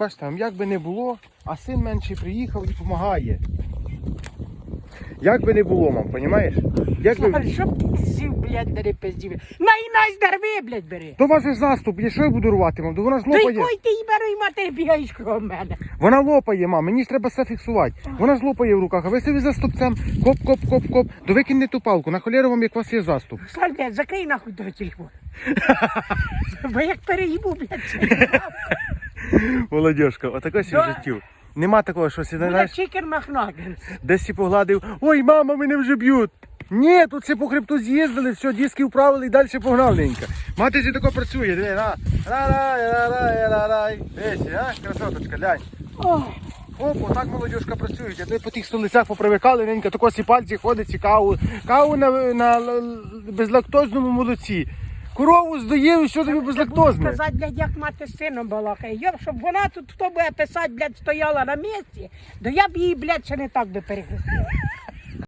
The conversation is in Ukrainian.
Бачите, там як би не було, а син менший приїхав і допомагає. Як би не було, мам, розумієш? Як би... Слухай, Щоб ти сів, блядь, не пиздів. На і на здорви, блядь, бери. То вас же заступ, я що я буду рвати, мам? То вона ж лопає. який ти й бери, мати бігаєш кругом мене. Вона лопає, мам, мені ж треба все фіксувати. Вона ж лопає в руках, а ви собі за стопцем коп, коп, коп, коп. До викиньте ту палку, на холєру вам, як у вас є заступ. Славне, закрий нахуй того телефон. Бо як переїбу, блядь. Молодежка, отаке сі в Да. життю. Нема такого, що сі, Буде знаєш, чикер махнаген. десь сі погладив. Ой, мама, мене вже б'ють. Ні, тут все по хребту з'їздили, все, диски вправили і далі погнав Ленька. Мати ж тако працює, диви, на. Ра-рай-ра-рай-ра-рай. Десь, а, красоточка, глянь. Ой, Оп, отак молодіжка працює. А ви по тих столицях попривикали, ненька тако сі пальці ходить, і каву. Каву на, на л- безлактозному молоці. Корову здоїв, що тобі безлактозне? Сказати, блядь, як мати з сином балакає. Йоп, щоб вона тут, хто буде писати, блядь, стояла на місці, то я б її, блядь, ще не так би перехрестила.